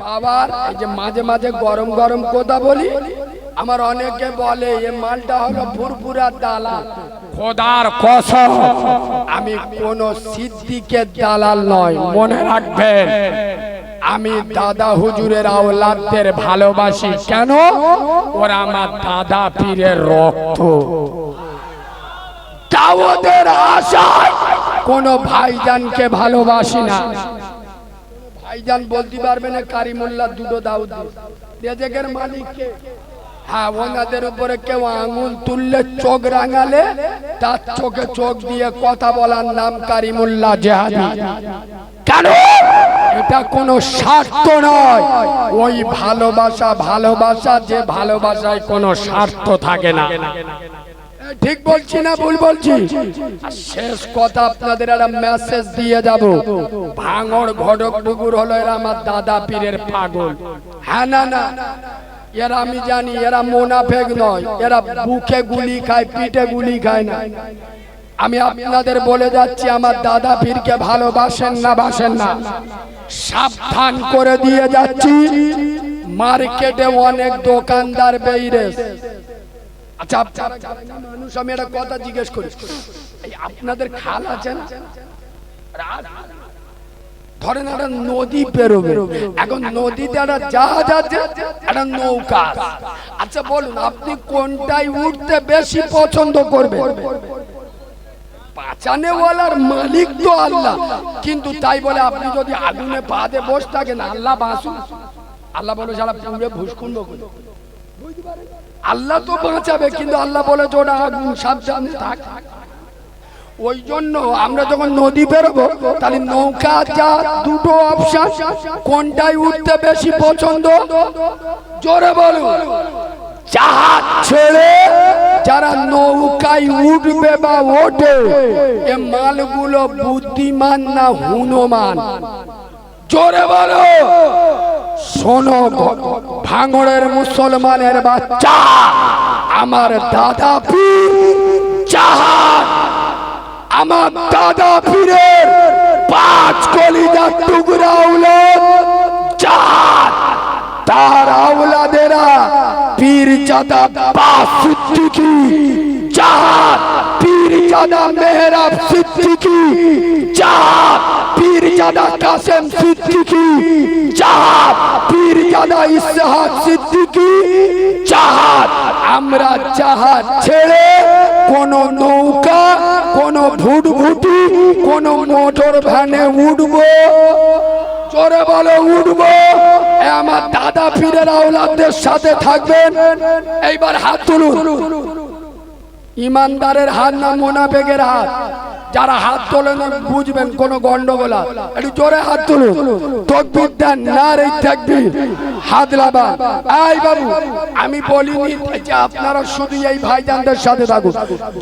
পাওয়ার এই যে মাঝে মাঝে গরম গরম কথা বলি আমার অনেকে বলে এ মালটা হলো ফুরফুরা দালাল। খোদার কসম। আমি কোন সিদ্দিকের দালাল নয় মনে রাখবেন। আমি দাদা হুজুরের আওলাদদের ভালোবাসি। কেন? ওরা আমার দাদা পীরের রক্ত। দাওয়াতের আশায় কোন ভাইজানকে ভালোবাসি না। ভাইজান বলতে পারবে না, কারিমুল্লাহ দুটো দাউদ রেজেকের মালিককে। হ্যাঁ ওনাদের উপরে কেউ আঙুল তুললে চোখ রাঙালে, তার চোখে চোখ দিয়ে কথা বলার নাম কারিমুল্লাহ জেহাদি। কেন? এটা কোনো স্বার্থ নয়। ওই ভালোবাসা ভালোবাসা, যে ভালোবাসায় কোনো স্বার্থ থাকে না। ঠিক বলছি না ভুল বলছি? শেষ কথা আপনাদের একটা মেসেজ দিয়ে যাব। ভাঙড় ঘটক ডুগুর হলো এরা আমার দাদা পীরের পাগল। হ্যাঁ না না। এরা আমি জানি, এরা মোনাফেক নয়। এরা বুকে গুলি খায়, পিঠে গুলি খায় না। আমি আপনাদের বলে যাচ্ছি, আমার দাদা পীরকে ভালোবাসেন না, বাসেন না। সাবধান করে দিয়ে যাচ্ছি। মার্কেটে অনেক দোকানদার বেইরেস। আচ্ছা আপনারা মানুষ আমি একটা কথা জিজ্ঞেস করি। আপনাদের খাল আছে না? ধরেন একটা নদী পেরোবে। এখন নদীতে একটা জাহাজ আছে একটা নৌকা আচ্ছা বলুন আপনি কোনটাই উঠতে বেশি পছন্দ করবেন? পাচানেওয়ালার মালিক তো আল্লাহ। কিন্তু তাই বলে আপনি যদি আগুনে পা দিয়ে বসে থাকেন আল্লাহ বাঁচুন আল্লাহ বলে সারা পুরে ভুসকুন্ড আল্লাহ তো বাঁচাবে কিন্তু আল্লাহ বলে ওটা সাবধানে থাক। ওই জন্য আমরা যখন নদী বেরোবো, তাহলে নৌকা যা দুটো অপশন, কোনটাই উঠতে বেশি পছন্দ? জোরে বলো। জাহাজ ছেড়ে যারা নৌকায় উঠবে বা ওঠে, এ মালগুলো বুদ্ধিমান না হুনমান? জোরে বলো। শোনো, ভাঙড়ের মুসলমানের বাচ্চা, আমার দাদা পীর জাহাজ আমার দাদা পীরের পাঁচ কলিজা টুকরা উলট জাহাজ তার আওলাদেরা পীর জাদা বাস সিদ্দিকি জাহাজ পীর জাদা মেহরাব সিদ্দিকি জাহাজ পীর জাদা কাসেম সিদ্দিকি। জাহাজ পীর জাদা ইসহাক সিদ্দিকি। জাহাজ আমরা জাহাজ ছেড়ে কোন নৌকা, কোন ভুটভুটি, কোন মোটর ভ্যানে উঠবো। জোরে বলো, উঠবো। আমার দাদা পীরের আওলাদের সাথে থাকবেন। এইবার হাত তুলুন। ইমানদারের হাত না মোনাফেকের হাত। যারা হাত তোলেন বুঝবেন কোন গন্ডগোল। একটু জোরে হাত তুলুন। তকবির দেন না রে থাকবি হাত লাবা এই বাবু, আমি বলিনি যে আপনারা শুধু এই ভাইজানদের সাথে থাকুন।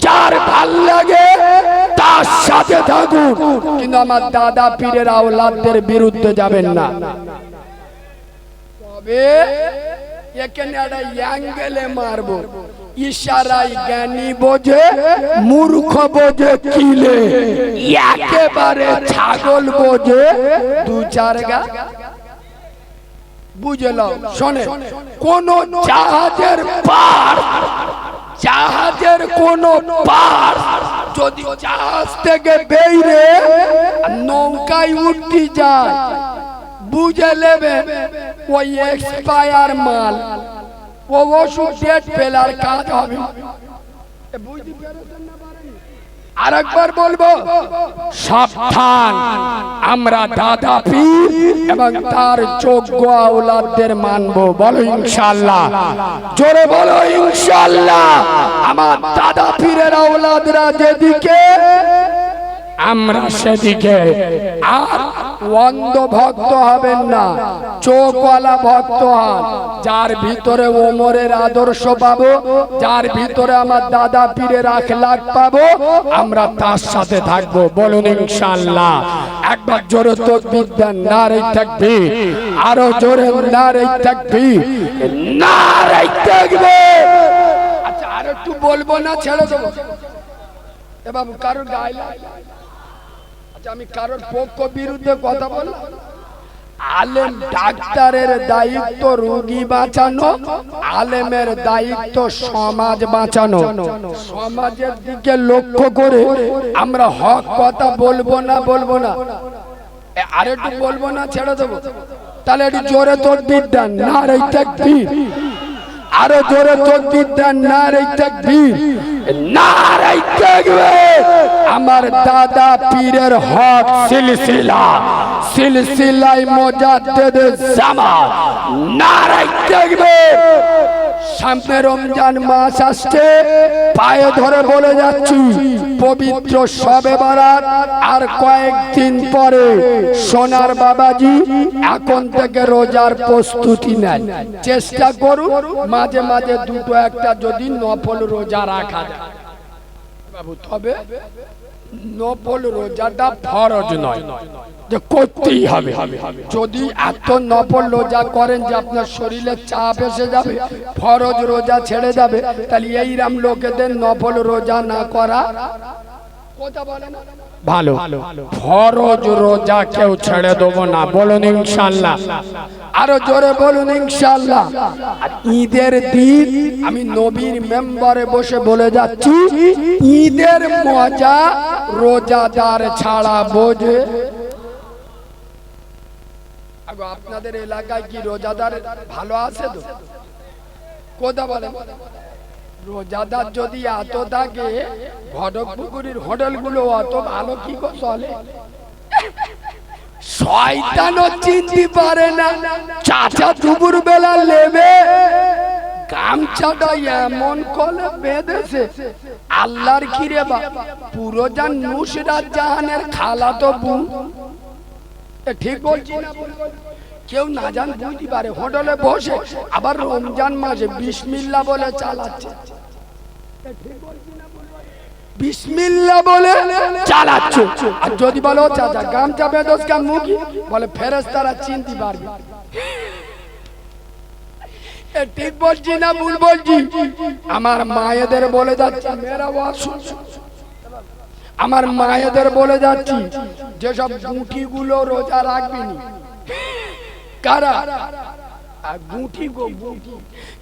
যার ভালো লাগে, তার সাথে থাকুন। কিন্তু আমার দাদা পীরের আওলাদদের বিরুদ্ধে যাবেন না। তবে এখানে একটা অ্যাঙ্গেলে মারবো। ইশারাই জ্ঞানী বোঝে, মূর্খ বোঝে কিলে। একেবারে ছাগল বোঝে, দু চার গা। বুঝলাম, শোনে, কোন জাহাজের পার, জাহাজের কোন পার যদি জাহাজ থেকে বেইরে নৌকায় উঠতে যায়, বুঝে নেবে ওই এক্সপায়ার মাল। ফেলার কাজ হবে। আরেকবার বলব সাবধান। আমরা দাদা পীর এবং তার যোগ্য আওলাদদের মানবো। বলো ইনশাআল্লাহ। জোরে বলো ইনশাল্লাহ আমার দাদা পীরের আওলাদরা যেদিকে আমরা সেদিকে আর অন্ধ ভক্ত হবেন না, চোখওয়ালা ভক্ত হন। যার ভিতরে ওমরের আদর্শ পাবো, যার ভিতরে আমার দাদা পীরের আখলাখ পাবো, আমরা তার সাথে থাকব। বলুন ইনশাআল্লাহ। একবার জোরে তকবীর দেন নারে থাকবি আরও জোরে নারে থাকবি নারে থাকবে আচ্ছা আর একটু বলব না, ছেড়ে দেবো। এ বাবু কারোর গায়ে আমি কারোর পক্ষ বিরুদ্ধে কথা বললাম। আলেম ডাক্তারের দায়িত্ব রোগী বাঁচানো, আলেমের দায়িত্ব সমাজ বাঁচানো। সমাজের দিকে লক্ষ্য করে আমরা হক কথা বলব না বলব না। আর একটু বলব না, ছেড়ে দেবো। তাহলে একটু জোরে তোর বিদ্যান না রে আরও জোরে আমার দাদা পীরের হক সিলসিলা সিলসিলাই মোজাদ্দেদ দেবে না রে তাকবীর। সামনে রমজান মাস আসছে, পায়ে ধরে বলে যাচ্ছি, পবিত্র সবে বারাত, আর কয়েকদিন পরে সোনার বাবাজি এখন থেকে রোজার প্রস্তুতি নেন চেষ্টা করুন, মাঝে মাঝে দুটো একটা যদি নফল রোজা রাখা যায়। বাবু, তবে নফল রোজাটা ফরজ নয়। যে করতেই হবে। যদি এত নফল রোজা করেন যে আপনার শরীরে চাপ এসে যাবে, ফরজ রোজা ছেড়ে যাবে, তাহলে এইরাম লোকেদের নফল রোজা না করা ভালো। ফরজ রোজা কেউ ছেড়ে দেবো না বলুন ইনশাল্লাহ। আরও জোরে বলুন ইনশাল্লাহ। ঈদের দিন আমি নবীর মেম্বারে বসে বলে যাচ্ছি ঈদের মজা রোজাদার ছাড়া বোঝে। আপনাদের এলাকায় কি রোজাদার ভালো আছে তো? কোথা বলেন। রোজাদার যদি এত থাকে ঘটক পুকুরির হোটেলগুলো অত ভালো কি চলে? শয়তানও চিনতে পারে না, চাচা দুপুর বেলা নেবে গামছাটা এমন কলে বেঁধেছে। আল্লাহর কিরে বা, পুরো যান নুসরাত জাহানের খালা তো বোন ঠিক বলছি না? কেউ না জান বুঝতে পারে, হোটেলে বসে আবার রমজান মাসে বিসমিল্লা বলে চালাচ্ছে। বিসমিল্লা বলে চালাচ্ছে। আর যদি বলো, চাচা, গামছা বেদস কাম মুখি, বলে ফেরেস্তারা চিনতে পারবে। ঠিক বলছি না ভুল বলছি? আমার মায়েদের বলে যাচ্ছি আমার মায়েদের বলে যাচ্ছি, যেসব গুটি গুলো রোজা রাখবি কারা গুটি গো গুটি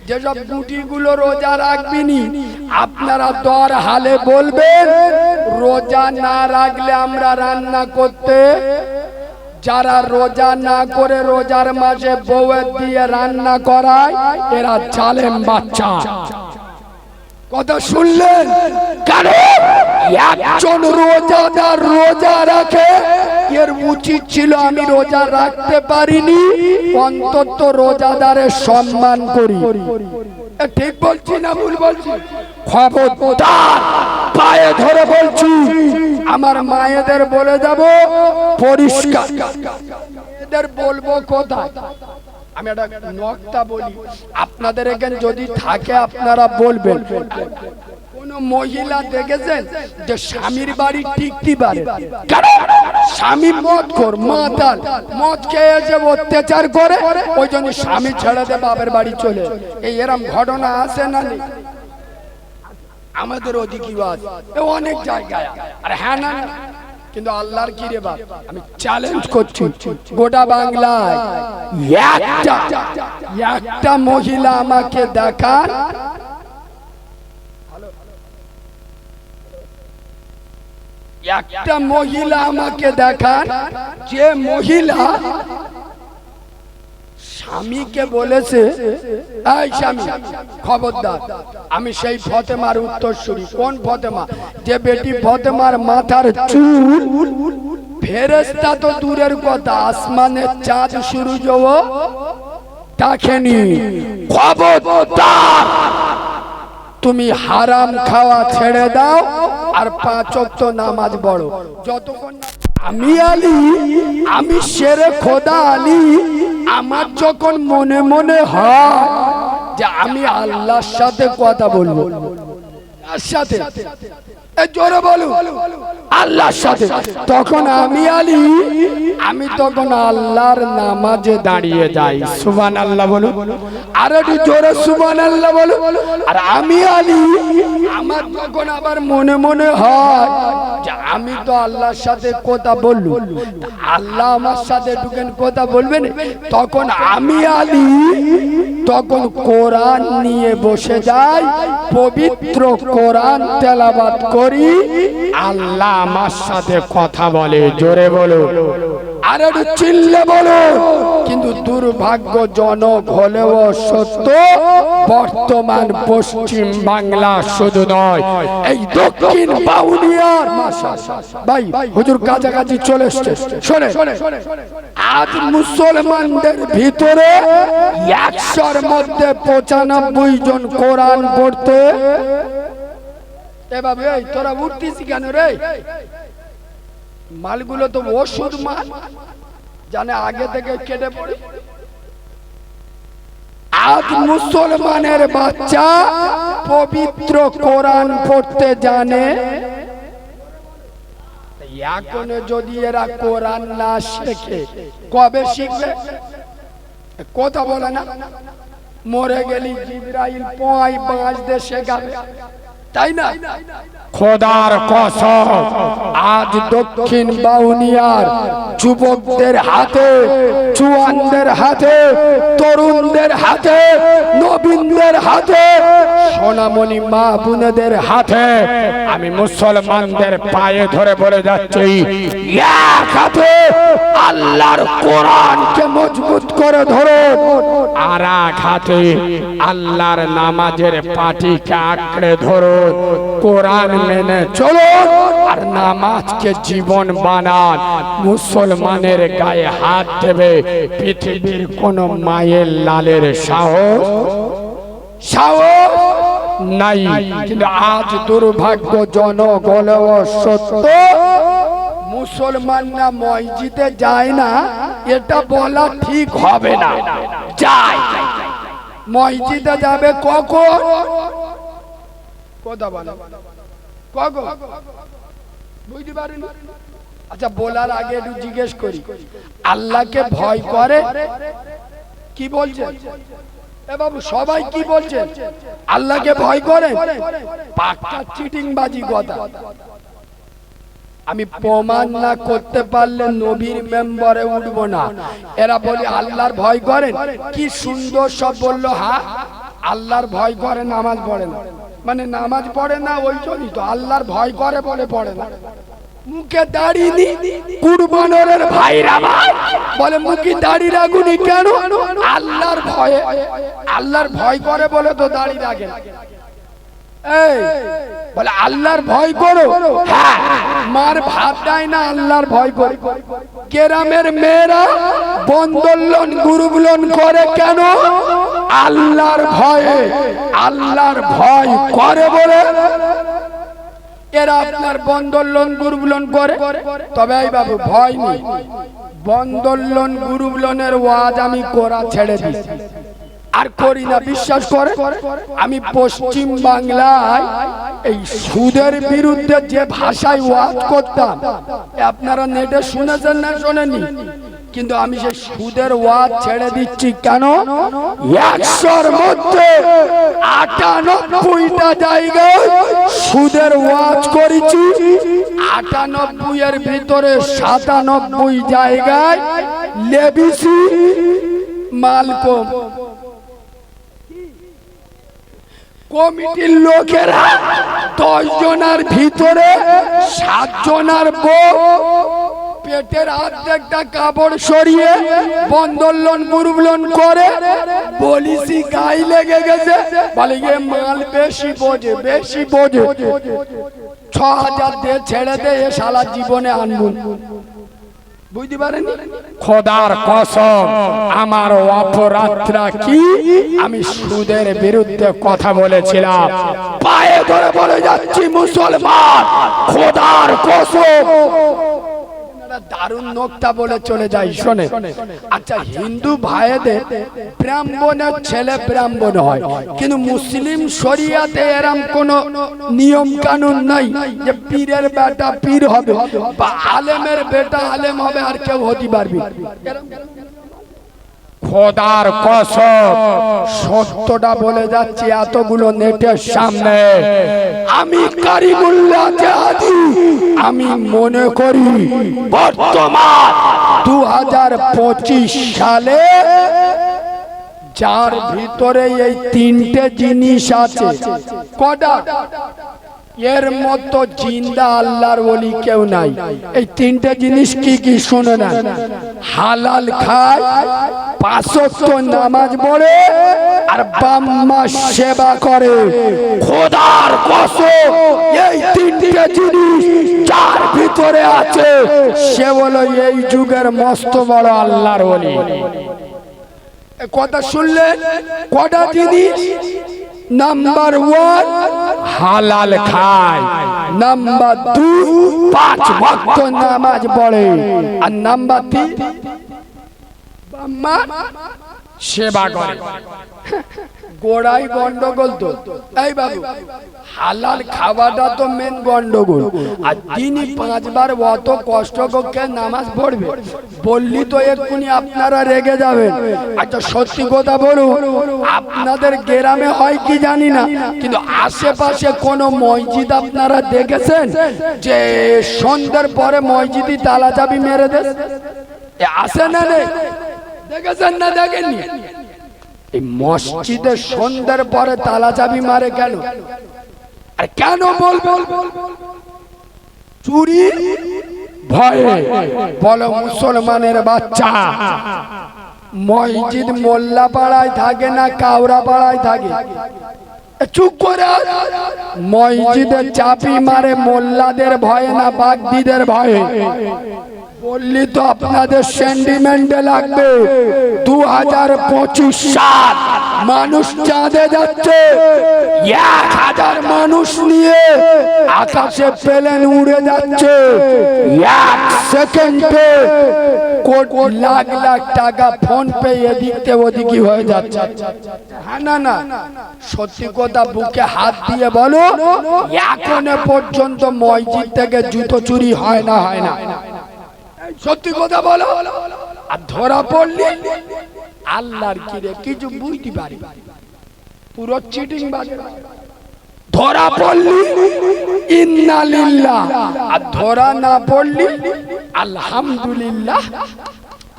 যেসব গুটি গুলো রোজা রাখবি নি আপনারা দর হালে বলবেন রোজা না রাখলে আমরা রান্না করতে যারা রোজা না করে রোজার মাসে বউয়ের দিয়ে রান্না করায় এরা চালেম বাচ্চা। কথা শুনলেন? কেন একজন রোজাদার রোজা রাখে এর উচিত ছিল আমি রোজা রাখতে পারিনি, অন্তত রোজাদারের সম্মান করি। ঠিক বলছি না ভুল বলছি? খবরদার, পায়ে ধরে বলছি। আমার মায়েদের বলে যাব, পরিষ্কার। এদের বলব কোথায়? আমি একটা নকটা বলি, আপনাদের এখানে যদি থাকে আপনারা বলবেন। কোন মহিলা দেখেছেন যে স্বামীর বাড়ি পারে কেন? স্বামী মদ কর মাতাল মদ খেয়ে এসে অত্যাচার করে, ওই জন্য স্বামী ছেড়ে দে, বাপের বাড়ি চলে এই এরম ঘটনা আছে না আমাদের ওদিকেও আছে অনেক জায়গায়। আর হ্যাঁ না। কিন্তু আল্লাহর কি রে বাপ? আমি চ্যালেঞ্জ করছি। গোটা বাংলায় একটা একটা মহিলা আমাকে দেখান একটা মহিলা আমাকে দেখান। যে মহিলা স্বামীকে বলেছে এই স্বামী খবরদার আমি সেই ফতেমার উত্তর উত্তরসূরি। কোন ফতেমা? যে বেটি ফতেমার মাথার চুল ফেরেস্তা তো দূরের কথা আসমানের চাঁদ শুরু যাব দেখেনি খবরদার! তুমি হারাম খাওয়া ছেড়ে দাও আর পাঁচ নামাজ বড় যতক্ষণ আমি আলী, আমি সেরে খোদা আলী, আমার যখন মনে মনে হয় যে আমি আল্লাহর সাথে কথা বলব সাথে। জোরে বলুন আল্লাহর সাথে। তখন আমি আলী, আমি তখন আল্লাহর নামাজে দাঁড়িয়ে যাই। সুবান আল্লাহ বলুন আর একটু জোরে সুবান আল্লাহ বলুন আর আমি আলী, আমার তখন আবার মনে মনে হয় যে আমি তো আল্লাহর সাথে কথা বললু আল্লাহ আমার সাথে ঢুকেন, কথা বলবেন। তখন আমি আলী তখন কোরআন নিয়ে বসে যাই, পবিত্র কোরআন তেলাবাদ করি, আল্লাহ আমার সাথে কথা বলে, জোরে বলো। কিন্তু দুর্ভাগ্যজনক হলেও সত্য, বর্তমান পশ্চিম বাংলা শুধু নয়, এই দক্ষিণ বাউনিয়ার ভাই, হুজুর কাছাকাছি চলে এসছে। আজ মুসলমানদের ভিতরে একশোর মধ্যে পঁচানব্বই জন কোরআন পড়তে। এই, তোরা উঠতিস কেন রে? মালগুলো তো ওষুধ মাল জানে আগে থেকে কেটে পড়ে। আজ মুসলমানের বাচ্চা পবিত্র কোরআন পড়তে জানে। এখন যদি এরা কোরআন না শেখে, কবে শিখবে? কথা বলে না। মরে গেলি জিব্রাইল পয় বাঁচ দিয়ে শেখাবে। তাই না? খোদার কসম। আজ দক্ষিণ বাউনিয়ার যুবকদের হাতে চুয়ানদের হাতে, তরুণদের হাতে, নবীনদের হাতে, সোনামণি মা বোনেদের হাতে, আমি মুসলমানদের পায়ে ধরে বলে যাচ্ছি, এক হাতে আল্লাহর কোরআনকে মজবুত করে ধরো, আর এক হাতে আল্লাহর নামাজের পাটিকে আঁকড়ে ধরো, কোরআন মেনে চলো। আর নামাজকে জীবন বানান। মুসলমানের গায়ে হাত দেবে, পৃথিবীর কোন মায়ের লালের সাহস? সাহস? নাই। কিন্তু আজ দুর্ভাগ্যজনক হলেও সত্য মুসলমানরা মসজিদে যায় না, এটা বলা ঠিক হবে না। যায়। মসজিদে যাবে কখন? কথা বলো কখন? বুঝতে পারেন আচ্ছা বলার আগে একটু জিজ্ঞেস করি। আল্লাহকে ভয় করে? কি বলছেন? এ বাবু সবাই কি বলছেন? আল্লাহকে ভয় করে? পাক্কা চিটিং বাজি কথা। আমি প্রমাণ না করতে পারলে নবীর মেম্বারে উঠবো না। এরা বলে আল্লাহর ভয় করেন? কি সুন্দর সব বলল হ্যাঁ আল্লাহর ভয় করে নামাজ পড়ে না। মানে নামাজ পড়ে না, ওই জন্যই তো আল্লাহর ভয় করে বলে পড়ে না। মুখে দাড়ি নি, কুরবানের ভাইরা ভাই বলে, মুখে দাড়ি রাখুনি কেন? আল্লাহর ভয়ে, আল্লাহর ভয় করে বলে তো দাড়ি রাখে বলে, আল্লাহর ভয় করো। হ্যাঁ মার ভাত দেয় না, আল্লাহর ভয় করে। কেরামের মেয়েরা বন্দোলন গুরুগুলন করে কেন? আল্লাহর ভয়ে, আল্লাহর ভয় করে বলে। এরা আপনার বন্দোলন গুরুবলন করে। তবে এই বাবু, ভয় নেই। বন্দোলন গুরুবলনের ওয়াজ আমি করা ছেড়ে দিই আর করি না, বিশ্বাস করে? আমি পশ্চিম বাংলায় এই সুদের বিরুদ্ধে যে ভাষায় ওয়াজ করতাম আপনারা নেটে শুনেছেন না শোনেনি কিন্তু আমি সেই সুদের ওয়াজ ছেড়ে দিচ্ছি কেন? একশোর মধ্যে আটানব্বইটা জায়গায় সুদের ওয়াজ করেছি আটানব্বই এর ভিতরে সাতানব্বই জায়গায় লেবিসি, মালকম। কমিটির লোকেরা দশ জনার ভিতরে সাত জনার বউ, পেটের অর্ধেকটা কাপড় সরিয়ে বন্দোলন মুরুবলন করে বলিসি গাই লেগে গেছে। বলে গিয়ে মাল বেশি বোঝে বেশি বোঝে। ছ হাজার দিয়ে ছেড়ে দে, এ সারা জীবনে আনবুন বুঝতে পারেন খোদার কসম আমার অপরাধরা কি? আমি সুদের বিরুদ্ধে কথা বলেছিলাম। পায়ে ধরে বলে যাচ্ছি মুসলমান। খোদার কসম। দারুণ নোকটা বলে চলে যাই, শোনে। আচ্ছা হিন্দু ভাইদের ব্রাহ্মণের ছেলে ব্রাহ্মণ হয়, কিন্তু মুসলিম শরিয়াতে এরম কোন নিয়ম কানুন নাই যে পীরের বেটা পীর হবে, বা আলেমের বেটা আলেম হবে, আর কেউ হতে পারবি। খোদার কসম, সত্যটা বলে যাচ্ছি এতগুলো নেটের সামনে। আমি কারিমুল্লাহ জাহাদি আমি মনে করি বর্তমান দু হাজার পঁচিশ সালে যার ভিতরে এই তিনটে জিনিস আছে। কটা? এর মতো জিন্দা আল্লাহর ওলি কেউ নাই। এই তিনটে জিনিস কি কি শুনে না? হালাল খায়, পাঁচক্ত নামাজ পড়ে, আর বাম্মা সেবা করে। খোদার কসম, এই তিনটে জিনিস যার ভিতরে আছে, সে হলো এই যুগের মস্ত বড় আল্লাহর এ কথা শুনলেন কটা জিনিস? নাম্বার ওয়ান হালাল খায়। নাম্বার দু পাঁচ ভক্ত নামাজ পড়ে। আর নাম্বার তিন সেবা করে। গোড়াই গন্ডগোল তো। এই বাবু, হালাল খাওয়াটা তো মেন গন্ডগোল। আর তিনি পাঁচবার অত কষ্ট করে নামাজ পড়বে। বললি তো এক্ষুনি আপনারা রেগে যাবেন। আচ্ছা সত্যি কথা বলুন, আপনাদের গ্রামে হয় কি জানি না, কিন্তু আশেপাশে কোনো মসজিদ আপনারা দেখেছেন যে সন্ধ্যার পরে মসজিদই তালা চাবি মেরে এ আসে না দেখেছেন না দেখেননি? এই মসজিদে সন্ধ্যার পরে তালা চাবি মারে কেন? আর কেন বলব? চুরি? ভয়ে। বলো মুসলমানের বাচ্চা, মসজিদ মোল্লা পাড়ায় থাকে না কাউরা পাড়ায় থাকে চুপ করে। মসজিদে চাপি মারে মোল্লাদের ভয়ে না বাগদিদের ভয়ে? বললি তো আপনাদের সেন্টিমেন্টে লাগবে। দু হাজার পঁচিশ সাল মানুষ চাঁদে যাচ্ছে। এক হাজার মানুষ নিয়ে আকাশে প্লেন উড়ে যাচ্ছে। এক সেকেন্ডে লাখ লাখ টাকা ফোন পে এদিকে ওদিকে হয়ে যাচ্ছে? হ্যাঁ না না। সত্যি কথা বুকে হাত দিয়ে বলো, এখনও পর্যন্ত মসজিদ থেকে জুতো চুরি হয় না হয় না। সত্যি কথা বলো। আর ধরা পড়লি আল্লাহর কিরে কিছু বুঝতে পারি? পুরো চিটিং বাজে ধরা পড়লি, ইন্না লিল্লাহ। আর ধরা না পড়লি, আলহামদুলিল্লাহ।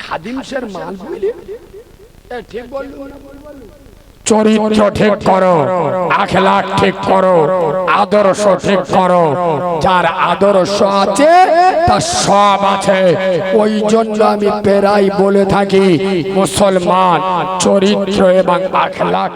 খাদিমসের মাল বুঝলি? ঠিক বললুম না? চরিত্র ঠিক করো আখলাখ ঠিক করো আদর্শ ঠিক করো। যার আদর্শ আছে তার সব আছে। ওই জন্য আমি প্রায় বলে থাকি মুসলমান চরিত্র এবং আখলাখ